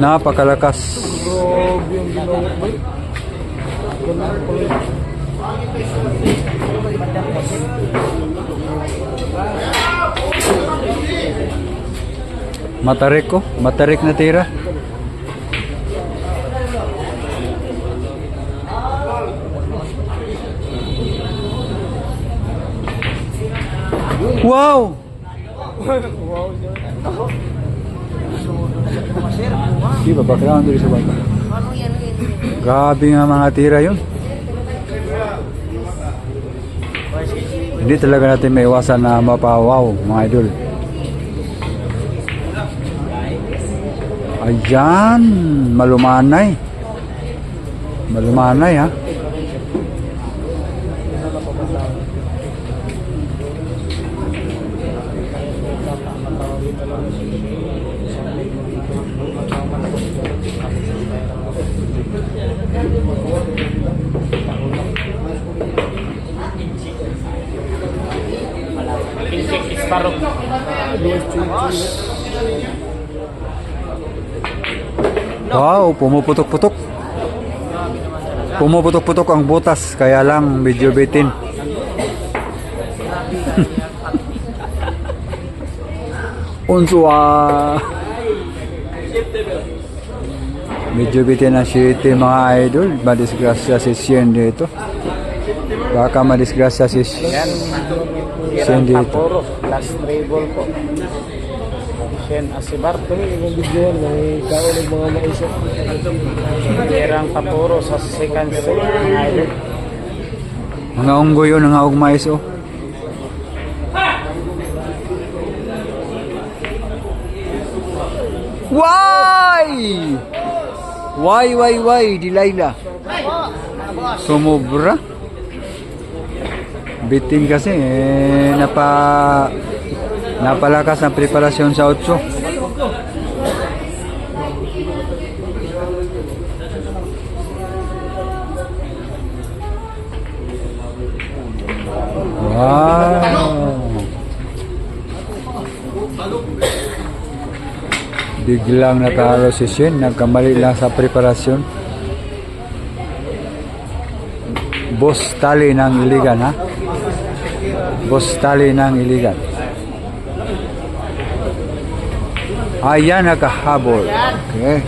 Napakalakas. Matarik ko. Matarik na tira. Wow! Di ba background dito sa baba? Grabe nga mga tira yun. Hindi talaga natin may iwasan na mapawaw mga idol. Ayan, malumanay. Malumanay ha. Pinsik Sparrow. Wow, pumuputok-putok. Pumuputok-putok ang butas, kaya lang medyo bitin. Unswa. Medyo bitin ang shite mga idol. Madisgrasya si Sien dito. Baka madisgrasya si Yan. Yan dito. Taporo. Last treble po. Shen Asibar. Kami yung video may kaon ng mga maisip. Yerang Taporo sa second set. Mga unggoy yun, mga ugmais oh. Why? Why, why, why, Delilah? Sumobra? Bitin kasi, eh, napa, napalakas ang preparasyon sa 8. Wow! Biglang natalo si Shin, nagkamali lang sa preparasyon. Boss tali ng iligan ha? Boss tali ng iligan. Ayan nakahabol. Okay.